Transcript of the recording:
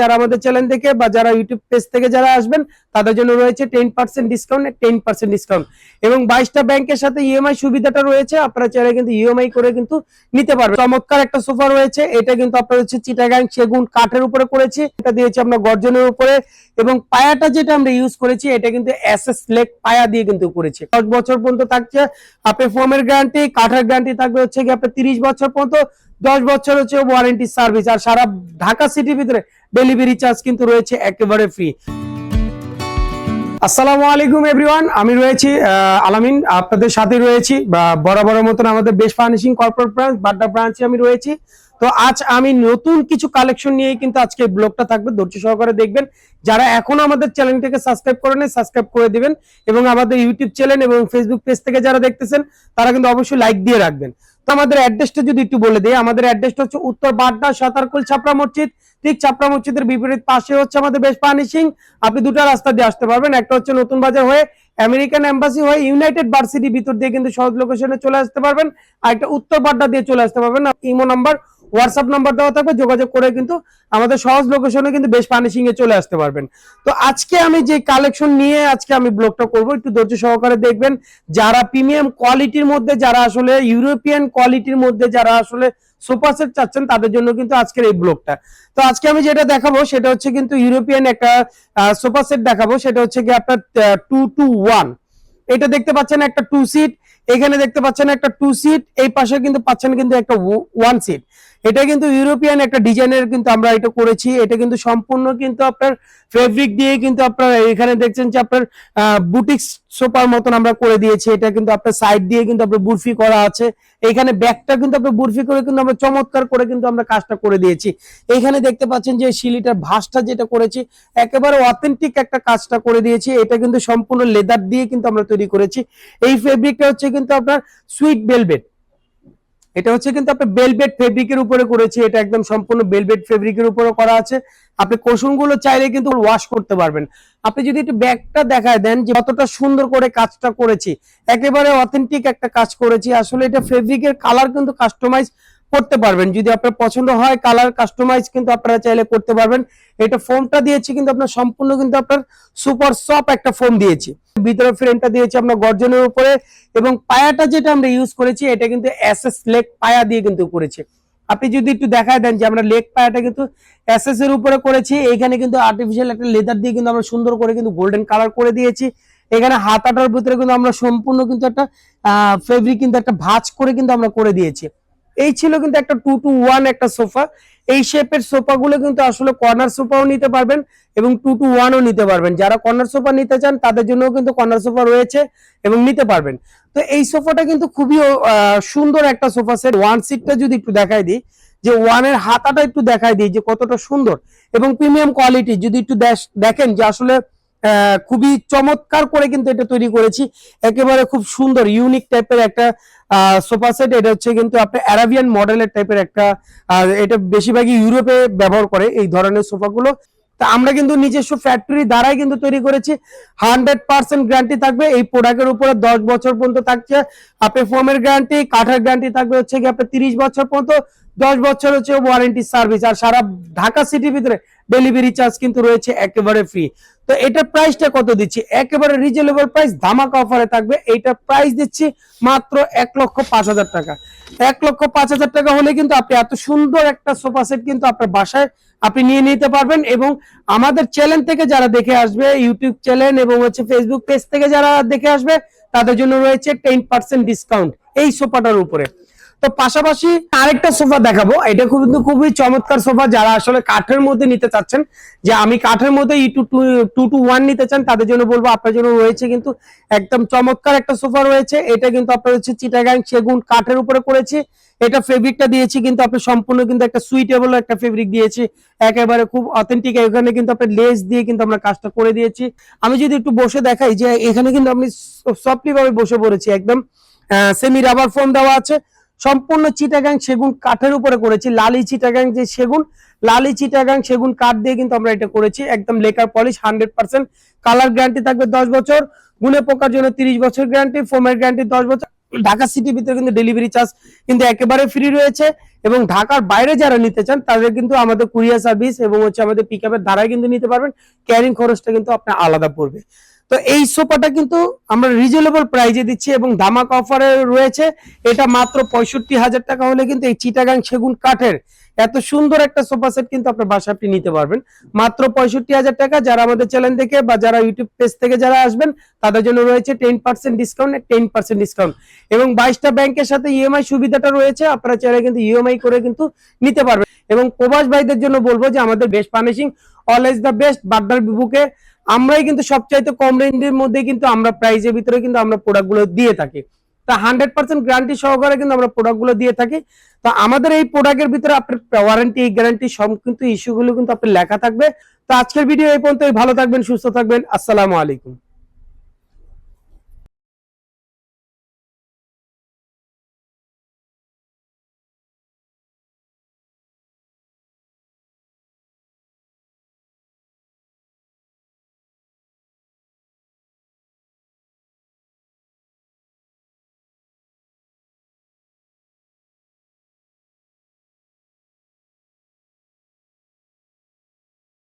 যারা আমাদের চ্যানেল থেকে বা যারা ইউটিউব পেজ থেকে যারা আসবেন, তাদের জন্য রয়েছে ten percent discount ten percent discount এবং বাইশটা ব্যাংকের সাথে ইএমআই সুবিধাটা রয়েছে, আপনারা চাইলে কিন্তু ইএমআই করে কিন্তু নিতে পারবেন। চমৎকার একটা সোফা রয়েছে, এটা কিন্তু আপনার হচ্ছে চিটাগাং সেগুন কাঠের উপরে করেছি, এটা দিয়েছি আমরা গর্জনের উপরে। এবং পায়াটা যেটা আমরা ইউজ করেছি, এটা কিন্তু এসএস লেক পায়া দিয়ে কিন্তু করেছি। দশ বছর পর্যন্ত থাকছে আপনার ফোমের গ্যারান্টি কাঠের গ্যারান্টি থাকবে হচ্ছে কি আপনার তিরিশ বছর পর্যন্ত। দশ বছর হচ্ছে ওয়ারেন্টি সার্ভিস আর সারা ঢাকা সিটির ভিতরে ডেলিভারি চার্জ কিন্তু রয়েছে একেবারে ফ্রি আসসালামু আলাইকুম এভরিওয়ান আমি রয়েছি আলামিন, আপনাদের সাথে রয়েছি, বা বরাবরের মতন আমাদের best furnishing corporate branch Badda ব্রাঞ্চে আমি রয়েছি। তো আজ আমি নতুন কিছু কালেকশন নিয়ে কিন্তু আজকে ব্লগটা থাকবে, ধৈর্য সহকারে দেখবেন। যারা এখনও আমাদের চ্যানেলটাকে সাবস্ক্রাইব করেন সাবস্ক্রাইব করে দিবেন এবং আমাদের ইউটিউব চ্যানেল এবং ফেসবুক পেজ থেকে যারা দেখতেছেন, তারা কিন্তু অবশ্যই লাইক দিয়ে রাখবেন। তো আমাদের অ্যাড্রেসটা যদি একটু বলে দিই, আমাদের অ্যাড্রেসটা হচ্ছে উত্তর বাড্ডা সাতারকুল ছাপড়া মসজিদ। ঠিক ছাপড়া মসজিদের বিপরীত পাশে হচ্ছে আমাদের বেশ ফার্নিশিং আপনি দুটো রাস্তা দিয়ে আসতে পারবেন, একটা হচ্ছে নতুন বাজার হয়ে আমেরিকান এম্বাসি হয়ে ইউনাইটেড ভার্সিটি ভিতর দিয়ে কিন্তু সহজ লোকেশনে চলে আসতে পারবেন, আর একটা উত্তর বাড্ডা দিয়ে চলে আসতে পারবেন। ইমো নাম্বার হোয়াটসঅ্যাপ নাম্বার দেওয়া থাকবে, যোগাযোগ করে কিন্তু আমাদের সহজ লোকেশনে কিন্তু বেশ ফার্নিশিং এ চলে আসতে পারবেন। তো আজকে আমি যে কালেকশন নিয়ে আজকে আমি ব্লগটা করব, একটু ধৈর্য সহকারে দেখবেন, যারা প্রিমিয়াম কোয়ালিটির মধ্যে, যারা আসলে ইউরোপিয়ান কোয়ালিটির মধ্যে, যারা আসলে সোফা চাচ্ছেন, তাদের জন্য কিন্তু আজকের এই ব্লগটা তো আজকে আমি যেটা দেখাবো, সেটা হচ্ছে কিন্তু ইউরোপিয়ান একটা সোফা দেখাবো, সেটা হচ্ছে কি আপনার টু টু ওয়ান এটা দেখতে পাচ্ছেন একটা টু সিট এখানে দেখতে পাচ্ছেন একটা টু সিট এই পাশে কিন্তু পাচ্ছেন কিন্তু একটা ওয়ান সিট এটা কিন্তু ইউরোপিয়ান একটা ডিজাইনের কিন্তু আমরা এটা করেছি। এটা কিন্তু সম্পূর্ণ কিন্তু আপনার ফেব্রিক দিয়ে কিন্তু আপনার এখানে দেখছেন যে আপনার বুটিক সোফার মতন আমরা করে দিয়েছি। এটা কিন্তু আপনার সাইড দিয়ে কিন্তু আপনার বুরফি করা আছে। এখানে ব্যাগটা কিন্তু আপনার বুরফি করে কিন্তু আমরা চমৎকার করে কিন্তু আমরা কাজটা করে দিয়েছি। এইখানে দেখতে পাচ্ছেন যে শিলিটার ভাসটা যেটা করেছি, একেবারে অথেন্টিক একটা কাজটা করে দিয়েছি। এটা কিন্তু সম্পূর্ণ লেদার দিয়ে কিন্তু আমরা তৈরি করেছি। এই ফেব্রিকটা হচ্ছে কিন্তু আপনার সুইট বেলভেট এটা হচ্ছে কিন্তু আপনার বেলভেট ফেব্রিকের উপরে করেছি, এটা একদম সম্পূর্ণ বেলভেট ফেব্রিকের উপরে করা আছে। আপনি কুশনগুলো চাইলে কিন্তু ওয়াশ করতে পারবেন। আপনি যদি একটু ব্যাগটা দেখায় দেন যে কতটা সুন্দর করে কাজটা করেছি, একেবারে অথেন্টিক একটা কাজ করেছি, আসলে এটা ফেব্রিকের কালার কিন্তু কাস্টমাইজ করতে পারবেন। যদি আপনার পছন্দ হয় কালার কাস্টমাইজ কিন্তু আপনারা চাইলে করতে পারবেন। এটা ফোমটা দিয়েছি কিন্তু আপনার সম্পূর্ণ কিন্তু আপনার সুপার সফট একটা ফোম দিয়েছি। ভিতরে ফ্রেমটা দিয়েছি আমরা গর্জনের উপরে এবং পায়াটা যেটা আমরা ইউজ করেছি, এটা কিন্তু এসএস লেগ পায়া দিয়ে কিন্তু করেছি। আপনি যদি একটু দেখায় দেন যে আমরা লেগ পায়াটা কিন্তু এসএস এর উপরে করেছি, এখানে কিন্তু আর্টিফিশিয়াল একটা লেদার দিয়ে কিন্তু আমরা সুন্দর করে কিন্তু গোল্ডেন কালার করে দিয়েছি। এখানে হাতাটার ভিতরে কিন্তু আমরা সম্পূর্ণ কিন্তু একটা ফেব্রিক কিন্তু একটা ভাঁজ করে কিন্তু আমরা করে দিয়েছি। এই ছিল কিন্তু একটা টু টু ওয়ান একটা সোফা। এই শেপের সোফা গুলো কিন্তু আসলে কর্নার সোফাও নিতে পারবেন এবং টু টু ওয়ানও নিতে পারবেন। যারা কর্নার সোফা নিতে চান, তাদের জন্য কিন্তু কর্নার সোফা রয়েছে এবং নিতে পারবেন। তো এই সোফাটা কিন্তু খুবই সুন্দর একটা সোফা সেট ওয়ান সিটটা যদি একটু দেখাই দিই, যে ওয়ানের হাতাটা একটু দেখাই দিই, যে কতটা সুন্দর এবং প্রিমিয়াম কোয়ালিটি যদি একটু দেখ- দেখেন যে আসলে খুবই চমৎকার করে কিন্তু এটা তৈরি করেছি। একেবারে খুব সুন্দর ইউনিক টাইপের একটা সোফা সেট এটা হচ্ছে কিন্তু আপনার অ্যারাবিয়ান মডেলের টাইপের একটা এটা বেশিরভাগই ইউরোপে ব্যবহার করে এই ধরনের সোফাগুলো তা আমরা কিন্তু নিজস্ব ফ্যাক্টরি দ্বারাই কিন্তু তৈরি করেছি। হান্ড্রেড পার্সেন্ট গ্যারান্টি থাকবে। এই প্রোডাক্টের উপরে দশ বছর পর্যন্ত থাকছে। আপনি ফোমের গ্যারান্টি কাঠের গ্যারান্টি থাকবে হচ্ছে কি আপনার তিরিশ বছর পর্যন্ত। দশ বছর হচ্ছে ওয়ারেন্টি সার্ভিস আর সারা ঢাকা সিটির ভিতরে ডেলিভারি চার্জ কিন্তু রয়েছে একেবারে ফ্রি তো এটার প্রাইসটা কত দিচ্ছি? একেবারে রিজনেবল প্রাইস ধামাকা অফারে থাকবে। এইটার প্রাইস দিচ্ছি মাত্র এক লক্ষ পাঁচ হাজার টাকা। এক লক্ষ পাঁচ হাজার টাকা হলে কিন্তু আপনি এত সুন্দর একটা সোফা সেট কিন্তু আপনার বাসায় আপনি নিয়ে নিতে পারবেন এবং আমাদের চ্যানেল থেকে যারা দেখে আসবে ইউটিউব চ্যানেল এবং হচ্ছে ফেসবুক পেজ থেকে যারা দেখে আসবে, তাদের জন্য রয়েছে টেন পার্সেন্ট ডিসকাউন্ট এই সোফাটার উপরে। তো পাশাপাশি আরেকটা সোফা দেখাবো। এটা খুব কিন্তু খুবই চমৎকার সোফা। যারা আসলে কাঠের মধ্যে নিতে চাচ্ছেন, যে আমি কাঠের মধ্যে ই টু টু টু ওয়ান নিতে চান, তাদের জন্য বলব আপনার জন্য রয়েছে কিন্তু একদম চমৎকার একটা সোফা রয়েছে। এটা কিন্তু আপনার হচ্ছে চিটাগাং সেগুন কাঠের উপরে করেছি। এটা ফেব্রিকটা দিয়েছি কিন্তু আপনি সম্পূর্ণ কিন্তু একটা সুইটেবল একটা ফেব্রিক দিয়েছি। একেবারে খুব অথেন্টিক এখানে কিন্তু আপনার লেস দিয়ে কিন্তু আমরা কাজটা করে দিয়েছি। আমি যদি একটু বসে দেখাই যে এখানে কিন্তু আপনি সফটলি ভাবে বসে পড়েছি। একদম সেমি রাবার ফোম দেওয়া আছে। সম্পূর্ণ চিটাগাং সেগুন কাঠের উপরে করেছি। লালি চিটাগাং যে সেগুন, লালি চিটাগাং সেগুন কাঠ দিয়ে কিন্তু আমরা এটা করেছি। একদম lacquer polish, hundred percent. Colour guarantee থাকবে দশ বছর, গুনে পোকার জন্য তিরিশ বছর গ্যারান্টি, ফোমের গ্যারান্টি দশ বছর। ঢাকা সিটির ভিতরে কিন্তু ডেলিভারি চার্জ কিন্তু একেবারে ফ্রি রয়েছে এবং ঢাকার বাইরে যারা নিতে চান, তাদের কিন্তু আমাদের কুরিয়ার সার্ভিস এবং হচ্ছে আমাদের পিক আপের ধারায় কিন্তু নিতে পারবেন। ক্যারিং খরচটা কিন্তু আপনার আলাদা পড়বে। তো এই সোফাটা কিন্তু আমরা রিজনেবল প্রাইজে দিচ্ছি এবং ধামাক অফারে রয়েছে। এটা মাত্র পঁয়ষট্টি হাজার টাকা হলে কিন্তু এই চিটাগাং সেগুন কাঠের এত সুন্দর একটা সোফা সেট কিন্তু আপনার বাসায় আপনি নিতে পারবেন। মাত্র পঁয়ষট্টি হাজার টাকা যারা আমাদের চ্যানেল থেকে বা যারা ইউটিউব পেজ থেকে যারা আসবেন, তাদের জন্য রয়েছে ten percent discount ten percent discount এবং বাইশটা ব্যাংকের সাথে ইএমআই সুবিধাটা রয়েছে, আপনারা চাইলে কিন্তু ইএমআই করে কিন্তু নিতে পারবেন। এবং প্রবাস ভাইদের জন্য বলব যে আমাদের best furnishing always the best বাড্ডার বুকে আমরাই কিন্তু সবচাইতে কম রেঞ্জের মধ্যে কিন্তু আমরা প্রাইজের ভিতরে কিন্তু আমরা প্রোডাক্টগুলো দিয়ে থাকি। তা হান্ড্রেড পার্সেন্ট গ্যারান্টি সহকারে কিন্তু আমরা প্রোডাক্টগুলো দিয়ে থাকি। তো আমাদের এই প্রোডাক্টের ভিতরে আপনার ওয়ারেন্টি গ্যারান্টি সব কিন্তু ইস্যুগুলো কিন্তু আপনার লেখা থাকবে। তো আজকের ভিডিও এই পর্যন্তই। ভালো থাকবেন, সুস্থ থাকবেন। আসসালামু আলাইকুম।